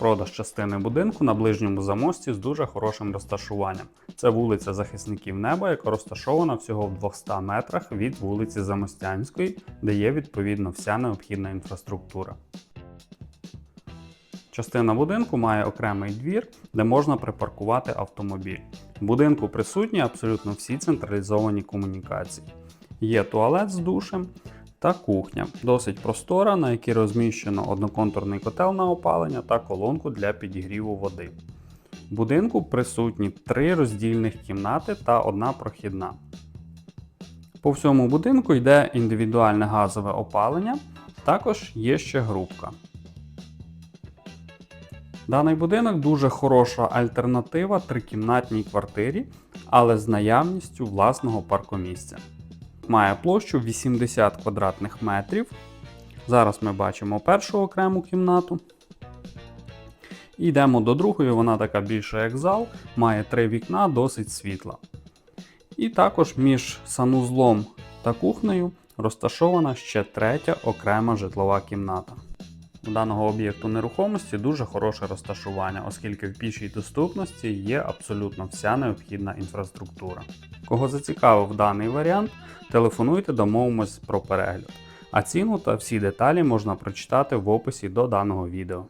Продаж частини будинку на ближньому замості з дуже хорошим розташуванням. Це вулиця Захисників Неба, яка розташована всього в 200 метрах від вулиці Замостянської, де є відповідно вся необхідна інфраструктура. Частина будинку має окремий двір, де можна припаркувати автомобіль. В будинку присутні абсолютно всі централізовані комунікації. Є туалет з душем та кухня, досить простора, на якій розміщено одноконтурний котел на опалення та колонку для підігріву води. В будинку присутні три роздільних кімнати та одна прохідна. По всьому будинку йде індивідуальне газове опалення, також є ще грубка. Даний будинок дуже хороша альтернатива трикімнатній квартирі, але з наявністю власного паркомісця. Має площу 80 квадратних метрів. Зараз ми бачимо першу окрему кімнату. І Йдемо до другої, вона така більша як зал, має три вікна, досить світла. І також між санузлом та кухнею розташована ще третя окрема житлова кімната. У даного об'єкту нерухомості дуже хороше розташування, оскільки в пішій доступності є абсолютно вся необхідна інфраструктура. Кого зацікавив даний варіант, телефонуйте, домовимось про перегляд. А ціну та всі деталі можна прочитати в описі до даного відео.